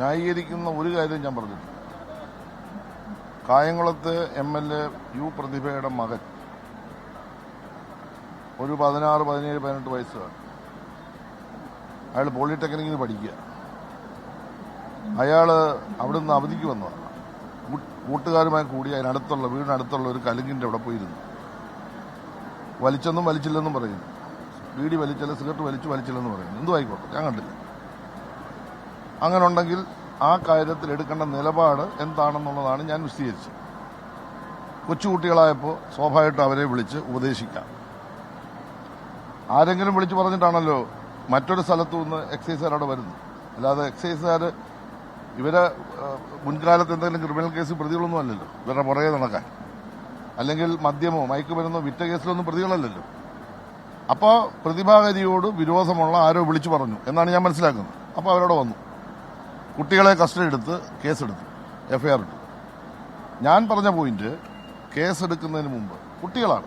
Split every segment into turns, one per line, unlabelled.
ന്യായീകരിക്കുന്ന ഒരു കാര്യം ഞാൻ പറഞ്ഞിട്ടില്ല. കായംകുളത്ത് എം എൽ എ യു പ്രതിഭയുടെ മകൻ. ഒരു പതിനാറ് പതിനേഴ് പതിനെട്ട് വയസ്സാണ്. അയാൾ പോളിടെക്നിക്കിന് പഠിക്കുക. അയാൾ അവിടുന്ന് അവധിക്ക് വന്നതാണ്. കൂട്ടുകാരുമായി കൂടി അതിനടുത്തുള്ള വീടിനടുത്തുള്ള ഒരു കലുങ്കിന്റെ അവിടെ പോയിരുന്നു. വലിച്ചെന്നും വലിച്ചില്ലെന്നും പറയുന്നു. ബീഡി വലിച്ചല്ല സിഗരറ്റ് വലിച്ചു വലിച്ചില്ലെന്ന് പറയുന്നു. എന്തു ആയിക്കോട്ടെ ഞാൻ കണ്ടില്ല. അങ്ങനെ ഉണ്ടെങ്കിൽ ആ കാര്യത്തിൽ എടുക്കേണ്ട നിലപാട് എന്താണെന്നുള്ളതാണ് ഞാൻ വിശദീകരിച്ചത്. കൊച്ചുകുട്ടികളായപ്പോൾ സ്വാഭാവികമായിട്ടും അവരെ വിളിച്ച് ഉപദേശിക്കാം. ആരെങ്കിലും വിളിച്ച് പറഞ്ഞിട്ടാണല്ലോ മറ്റൊരു സ്ഥലത്തു നിന്ന് എക്സൈസുകാർ അവിടെ വരുന്നത്. അല്ലാതെ എക്സൈസുകാർ ഇവരെ മുൻകാലത്ത് എന്തെങ്കിലും ക്രിമിനൽ കേസ് പ്രതികളൊന്നും അല്ലല്ലോ. ഇവരുടെ പുറകെ നടക്കാൻ. അല്ലെങ്കിൽ മദ്യമോ മയക്കുമരുന്നോ വിറ്റ കേസിലൊന്നും പ്രതികളല്ലല്ലോ. അപ്പോൾ പ്രതിഭാഗതിയോട് വിരോധമുള്ള ആരോ വിളിച്ചു പറഞ്ഞു എന്നാണ് ഞാൻ മനസ്സിലാക്കുന്നത്. അപ്പോൾ അവരോട് വന്നു. കുട്ടികളെ കസ്റ്റഡി എടുത്ത് കേസെടുത്തു എഫ്ഐആർ ഇട്ടു. ഞാൻ പറഞ്ഞ പോയിന്റ് കേസെടുക്കുന്നതിന് മുമ്പ് കുട്ടികളാണ്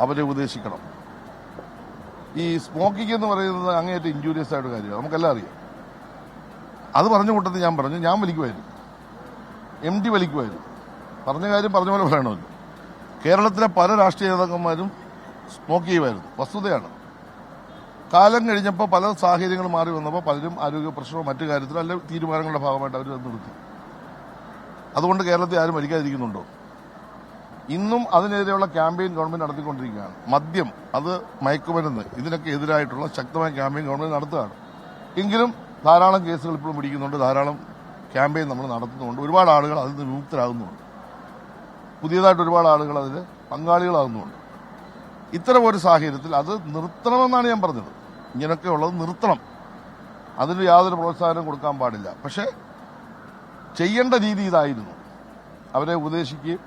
അവരെ ഉപദേശിക്കണം. ഈ സ്മോക്കിംഗ് എന്ന് പറയുന്നത് അങ്ങേയറ്റം ഇഞ്ചൂരിയസ് ആയിട്ട് കാര്യമാണ്. നമുക്കെല്ലാം അറിയാം. അത് പറഞ്ഞ കൂട്ടത്തിൽ ഞാൻ പറഞ്ഞു ഞാൻ വലിക്കുമായിരുന്നു. M D വലിക്കുമായിരുന്നു. പറഞ്ഞ കാര്യം പറഞ്ഞ പോലെ പറയണമല്ലോ. കേരളത്തിലെ പല രാഷ്ട്രീയ നേതാക്കന്മാരും സ്മോക്ക് ചെയ്യുമായിരുന്നു. വസ്തുതയാണ്. കാലം കഴിഞ്ഞപ്പോൾ പല സാഹചര്യങ്ങൾ മാറി വന്നപ്പോൾ പലരും ആരോഗ്യ പ്രശ്നമോ മറ്റു കാര്യത്തിലോ അല്ലെങ്കിൽ തീരുമാനങ്ങളുടെ ഭാഗമായിട്ട് അവർ നിർത്തി അതുകൊണ്ട് കേരളത്തിൽ ആരും മരിക്കാതിരിക്കുന്നുണ്ടോ? ഇന്നും അതിനെതിരെയുള്ള ക്യാമ്പയിൻ ഗവൺമെന്റ് നടത്തിക്കൊണ്ടിരിക്കുകയാണ്. മദ്യം അത് മയക്കുമരുന്ന് ഇതിനൊക്കെ എതിരായിട്ടുള്ള ശക്തമായ ക്യാമ്പയിൻ ഗവൺമെന്റ് നടത്തുകയാണ്. എങ്കിലും ധാരാളം കേസുകൾ ഇപ്പോഴും പിടിക്കുന്നുണ്ട്. ധാരാളം ക്യാമ്പയിൻ നമ്മൾ നടത്തുന്നുണ്ട്. ഒരുപാട് ആളുകൾ അതിൽ നിന്ന് വിമുക്തരാകുന്നുണ്ട്. പുതിയതായിട്ട് ഒരുപാട് ആളുകൾ അതിൽ പങ്കാളികളാകുന്നുണ്ട്. ഇത്തരം ഒരു സാഹചര്യത്തിൽ അത് നിർത്തണമെന്നാണ് ഞാൻ പറഞ്ഞത്. ഇങ്ങനെയൊക്കെ ഉള്ളത് നിർത്തണം. അതിന് യാതൊരു പ്രോത്സാഹനം കൊടുക്കാൻ പാടില്ല. പക്ഷേ ചെയ്യേണ്ട രീതി ഇതായിരുന്നു. അവരെ ഉപദേശിക്കുകയും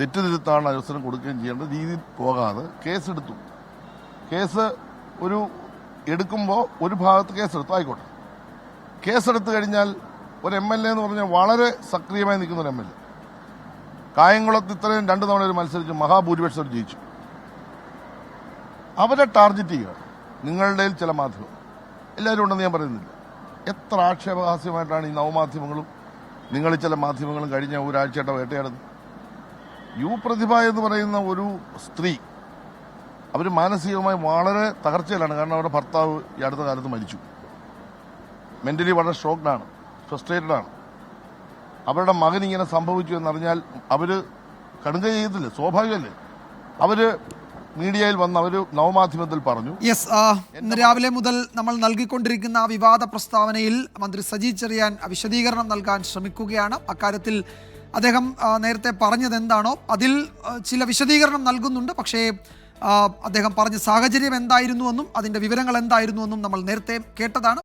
തെറ്റുതിരുത്താണ് അവസരം കൊടുക്കുകയും ചെയ്യേണ്ട രീതി പോകാതെ കേസെടുത്തു. കേസ് ഒരു എടുക്കുമ്പോൾ ഒരു ഭാഗത്ത് കേസെടുത്തു. ആയിക്കോട്ടെ. കേസെടുത്തു കഴിഞ്ഞാൽ ഒരു എം എൽ എ എന്ന് പറഞ്ഞാൽ വളരെ സക്രിയമായി നിൽക്കുന്ന ഒരു എം എൽ എ. കായംകുളത്ത് ഇത്രയും രണ്ട് തവണ ഒരു മത്സരിച്ച് മഹാഭൂരിപക്ഷം ജയിച്ചു. അവരെ ടാർഗറ്റ് ചെയ്യുക. നിങ്ങളുടെ ചില മാധ്യമം. എല്ലാവരും ഉണ്ടെന്ന് ഞാൻ പറയുന്നില്ല. എത്ര ആക്ഷേപഹാസ്യമായിട്ടാണ് ഈ നവമാധ്യമങ്ങളും നിങ്ങൾ ചില മാധ്യമങ്ങളും കഴിഞ്ഞ ഒരാഴ്ചയായിട്ട് വേട്ടയാടുന്നത്. യു പ്രതിഭ എന്ന് പറയുന്ന ഒരു സ്ത്രീ അവർ മാനസികമായി വളരെ തകർച്ചയിലാണ്. കാരണം അവരുടെ ഭർത്താവ് ഈ അടുത്ത കാലത്ത് മരിച്ചു. മെന്റലി വളരെ ഷോക്ക്ഡ് ആണ്. ഫ്രസ്ട്രേറ്റഡ് ആണ്. അവരുടെ മകൻ ഇങ്ങനെ സംഭവിച്ചു എന്നറിഞ്ഞാൽ അവർ കടുങ്ക ചെയ്തില്ലേ സ്വാഭാവികമല്ലേ? അവർ മീഡിയയിൽ വന്ന ഒരു നവമാധ്യമത്തിൽ പറഞ്ഞു.
യെസ് ഇന്ന് രാവിലെ മുതൽ നമ്മൾ നൽകിക്കൊണ്ടിരിക്കുന്ന ആ വിവാദ പ്രസ്താവനയിൽ മന്ത്രി സജി ചെറിയാൻ വിശദീകരണം നൽകാൻ ശ്രമിക്കുകയാണ്. അക്കാര്യത്തിൽ അദ്ദേഹം നേരത്തെ പറഞ്ഞത് എന്താണോ അതിൽ ചില വിശദീകരണം നൽകുന്നുണ്ട്. പക്ഷേ അദ്ദേഹം പറഞ്ഞ സാഹചര്യം എന്തായിരുന്നുവെന്നും അതിന്റെ വിവരങ്ങൾ എന്തായിരുന്നുവെന്നും നമ്മൾ നേരത്തെ കേട്ടതാണ്.